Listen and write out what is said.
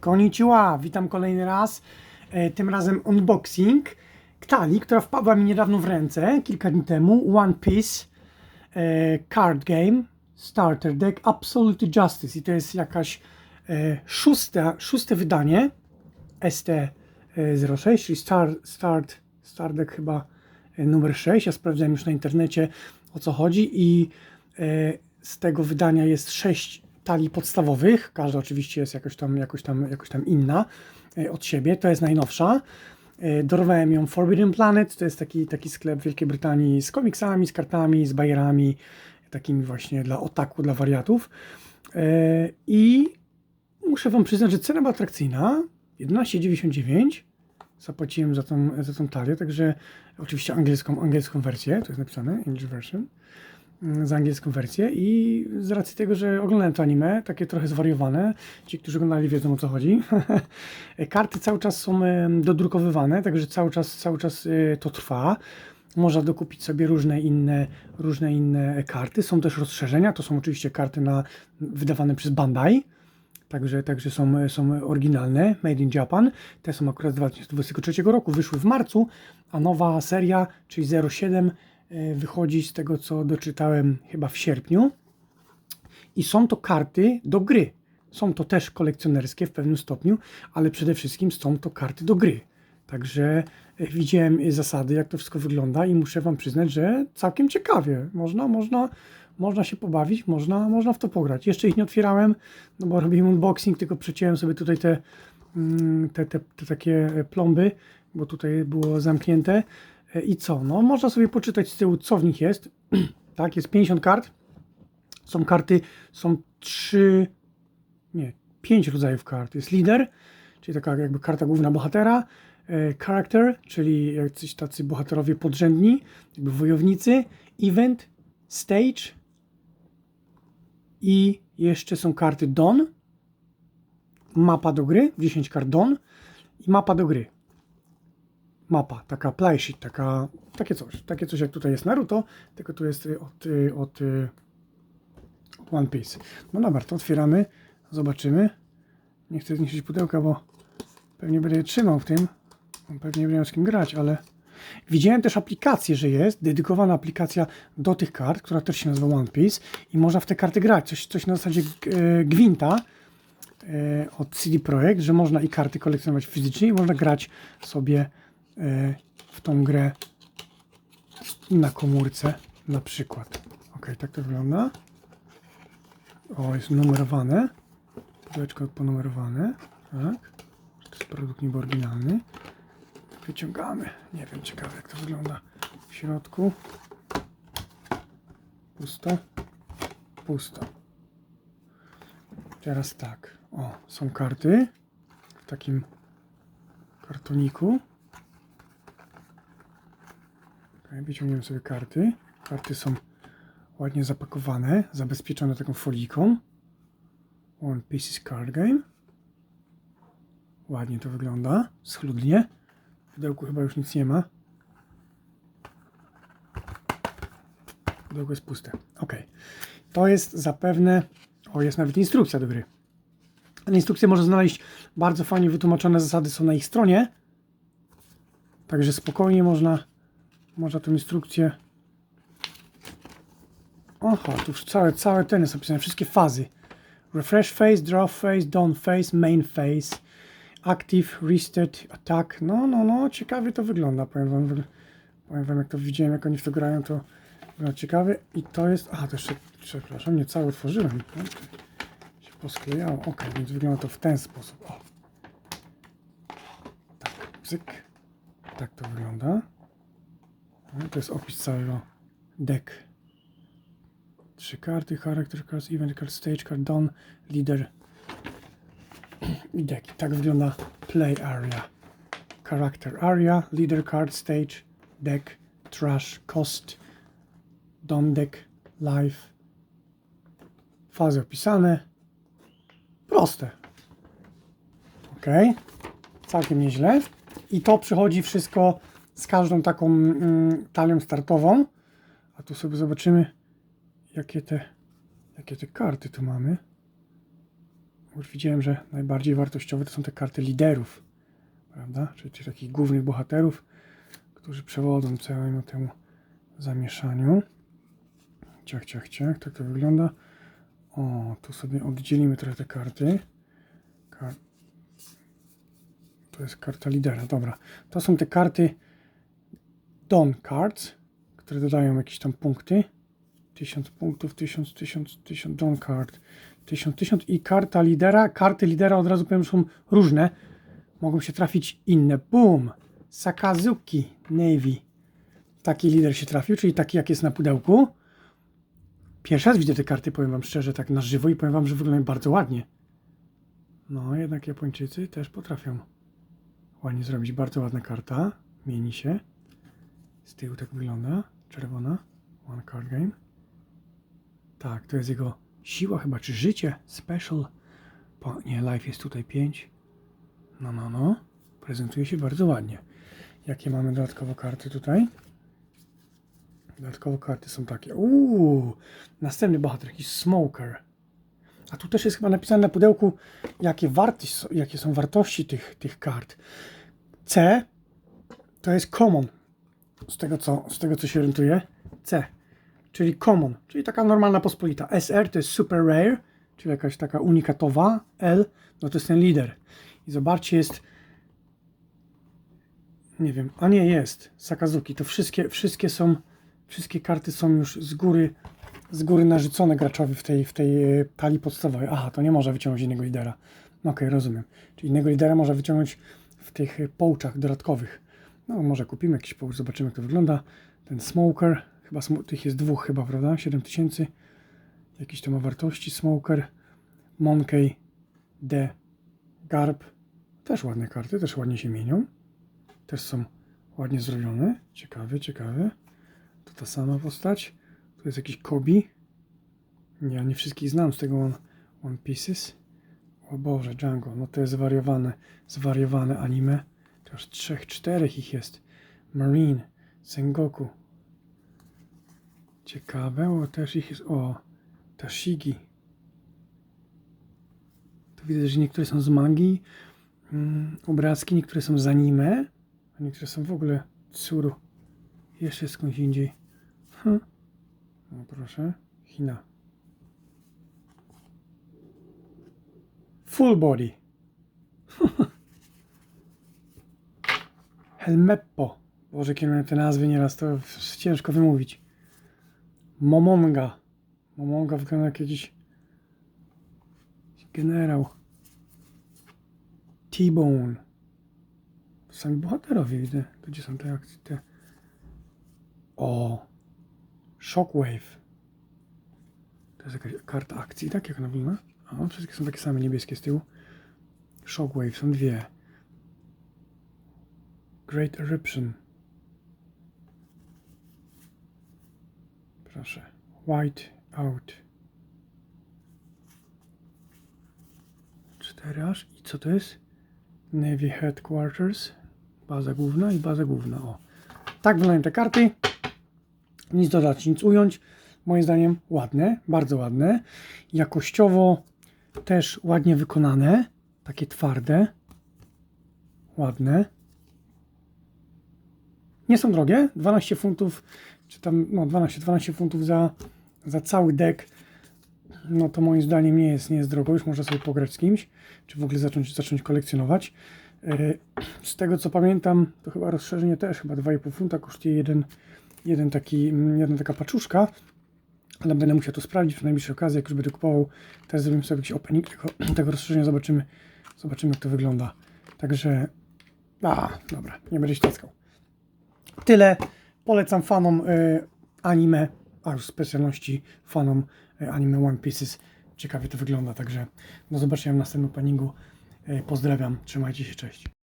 Konnichiwa, witam kolejny raz. E, tym razem unboxing talii, która wpadła mi niedawno w ręce, kilka dni temu. One Piece e, Card Game Starter Deck Absolute Justice. I to jest jakaś e, szóste, szóste wydanie ST06, czyli Start, start, start Deck chyba numer 6. Ja sprawdzałem już na internecie o co chodzi i z tego wydania jest 6 talii podstawowych. Każda oczywiście jest jakoś tam, jakoś tam, jakoś tam inna e, od siebie. To jest najnowsza. E, Dorwałem ją Forbidden Planet. To jest taki, taki sklep w Wielkiej Brytanii z komiksami, z kartami, z bajerami, takimi właśnie dla otaku, dla wariatów. E, I muszę Wam przyznać, że cena była atrakcyjna. 11,99 zapłaciłem za tą, za tą talię, także oczywiście angielską, angielską wersję, to jest napisane, English version, za angielską wersję i z racji tego, że oglądałem to anime, takie trochę zwariowane, ci, którzy oglądali wiedzą o co chodzi, karty cały czas są dodrukowywane, także cały czas, cały czas e, to trwa. Można dokupić sobie różne inne, różne inne karty. Są też rozszerzenia. To są oczywiście karty na, wydawane przez Bandai. Także, także są, są oryginalne, made in Japan. Te są akurat z 2023 roku, wyszły w marcu, a nowa seria, czyli 07, e, wychodzi z tego co doczytałem chyba w sierpniu. I są to karty do gry. Są to też kolekcjonerskie w pewnym stopniu, ale przede wszystkim są to karty do gry. Także e, widziałem e, zasady, jak to wszystko wygląda i muszę Wam przyznać, że całkiem ciekawie. Można, można, można się pobawić, można, można w to pograć. Jeszcze ich nie otwierałem, no bo robiłem unboxing, tylko przeciąłem sobie tutaj te, mm, te, te, te takie e, plomby, bo tutaj było zamknięte. I co? No, można sobie poczytać z tyłu, co w nich jest. tak, jest 50 kart. Są karty, są trzy, nie, pięć rodzajów kart. Jest lider, czyli taka jakby karta główna bohatera, e, character, czyli jacyś tacy bohaterowie podrzędni, jakby wojownicy, event, stage i jeszcze są karty Don, mapa do gry, 10 kart Don i mapa do gry. Mapa, taka playsheet, taka, takie coś, takie coś jak tutaj jest Naruto, tylko tu jest y, od, y, od, y, od One Piece. No dobra, to otwieramy, zobaczymy. Nie chcę zniszczyć pudełka, bo pewnie będę je trzymał w tym. Pewnie nie będę z kim grać, ale widziałem też aplikację, że jest dedykowana aplikacja do tych kart, która też się nazywa One Piece i można w te karty grać. Coś, coś na zasadzie e, Gwinta e, od CD Projekt, że można i karty kolekcjonować fizycznie i można grać sobie w tą grę na komórce na przykład. Ok, tak to wygląda. O, jest numerowane. Pudełeczko ponumerowane. Tak. To jest produkt niby oryginalny. Wyciągamy. Nie wiem, ciekawe jak to wygląda w środku. Pusto. Pusto. Teraz tak. O, są karty w takim kartoniku. Okay, wyciągniemy sobie karty. Karty są ładnie zapakowane, zabezpieczone taką foliką. One Pieces Card Game. Ładnie to wygląda, schludnie. W pudełku chyba już nic nie ma. Pudełko jest puste. Ok. To jest zapewne... O, jest nawet instrukcja do gry. Instrukcję można znaleźć bardzo fajnie wytłumaczone zasady są na ich stronie. Także spokojnie można, można tę instrukcję Oho, tu już całe, całe ten jest opisane, wszystkie fazy. Refresh phase, draw phase, dawn phase, main phase, active, restart, attack. No, no, no, ciekawie to wygląda. Powiem wam, powiem wam jak to widziałem, jak oni w to grają, to wygląda ciekawie. I to jest, a to jeszcze, przepraszam, nie całe otworzyłem. No, się posklejało. Ok, więc wygląda to w ten sposób. O. Tak, cyk. Tak to wygląda. No, to jest opis całego deck. Trzy karty, character cards, event card, stage card, dawn, leader i deck. Tak wygląda play area. Character area, leader card, stage, deck, trash, cost, dawn deck, life. Fazy opisane. Proste. Ok. Całkiem nieźle. I to przychodzi wszystko z każdą taką mm, talią startową. A tu sobie zobaczymy jakie te, jakie te karty tu mamy. już widziałem, że najbardziej wartościowe to są te karty liderów, prawda? Czyli, czyli takich głównych bohaterów, którzy przewodzą całemu temu zamieszaniu. Ciach, ciach, ciach, tak to wygląda. O, tu sobie oddzielimy trochę te karty. Kar... To jest karta lidera, dobra. To są te karty Dawn Cards, które dodają jakieś tam punkty. 1000 punktów, 1000, 1000, 1000 Dawn Card, 1000, 1000 i karta lidera. Karty lidera od razu powiem, że są różne. Mogą się trafić inne. Boom! Sakazuki Navy. Taki lider się trafił, czyli taki jak jest na pudełku. Pierwszy raz widzę te karty, powiem wam szczerze, tak na żywo i powiem wam, że wyglądają bardzo ładnie. No, jednak Japończycy też potrafią ładnie zrobić. Bardzo ładna karta. Mieni się. Z tyłu tak wygląda. Czerwona. One card game. Tak, to jest jego siła chyba, czy życie. Special. Po, nie, life jest tutaj 5. No, no, no. Prezentuje się bardzo ładnie. Jakie mamy dodatkowo karty tutaj? Dodatkowo karty są takie. Uuu, następny bohater, jakiś smoker. A tu też jest chyba napisane na pudełku, jakie, wartości, jakie są wartości tych, tych kart. C to jest common, z tego, co, z tego co się orientuję. C, czyli common, czyli taka normalna pospolita. SR to jest super rare, czyli jakaś taka unikatowa. L no to jest ten lider. I zobaczcie, jest nie wiem, a nie jest Sakazuki. To wszystkie, wszystkie są, wszystkie karty są już z góry, z góry narzucone graczowi w tej, w tej e, talii podstawowej. Aha, to nie może wyciągnąć innego lidera. No Okej, rozumiem. Czyli innego lidera można wyciągnąć w tych e, pouczach dodatkowych. No może kupimy jakiś pouch, zobaczymy jak to wygląda. Ten Smoker, chyba tych jest dwóch chyba, prawda? 7000. Jakiś to ma wartości. Smoker, Monkey, D, Garb. Też ładne karty, też ładnie się mienią też są ładnie zrobione. Ciekawe, ciekawe. To ta sama postać. Tu jest jakiś Kobi. Nie, nie wszystkich znam z tego One, one Pieces. O Boże, Django, no to jest zwariowane, zwariowane anime. To już trzech, czterech ich jest. Marine, Sengoku. Ciekawe, o też ich jest, o, Tashigi. Tu widzę, że niektóre są z mangi, mm, obrazki, niektóre są z anime. A niektóre są w ogóle tsuru. Jeszcze skądś indziej. Hm. No proszę. China. Full body. Helmeppo. Boże, kiedy te nazwy nieraz to ciężko wymówić. Momonga. Momonga wygląda jak jakiś generał. T-Bone. Sami bohaterowie widzę. To gdzie są te akcje? Te... O! Shockwave. To jest jakaś karta akcji, tak jak ona wygląda? O, wszystkie są takie same niebieskie z tyłu. Shockwave, są dwie. Great Eruption. Proszę. White Out. Cztery aż. I co to jest? Navy Headquarters. Baza główna i baza główna. O. Tak wyglądają te karty. Nic dodać, nic ująć. Moim zdaniem ładne, bardzo ładne. Jakościowo też ładnie wykonane. Takie twarde. Ładne. Nie są drogie. 12 funtów, czy tam, no 12, 12 funtów za, za cały deck. No to moim zdaniem nie jest, nie jest drogo. Już można sobie pograć z kimś, czy w ogóle zacząć, zacząć kolekcjonować. E, Z tego co pamiętam, to chyba rozszerzenie też chyba 2,5 funta kosztuje jeden, jeden taki, mm, jedna taka paczuszka, ale będę musiał to sprawdzić przy najbliższej okazji, jak już będę kupował. Teraz zrobimy sobie jakiś opening tego, tego rozszerzenia, zobaczymy, zobaczymy jak to wygląda. Także, a, dobra, nie będę się. Tyle. Polecam fanom y, anime, a już w specjalności fanom y, anime One Pieces. Ciekawie to wygląda, także do zobaczenia w następnym openingu. Y, pozdrawiam, trzymajcie się, cześć.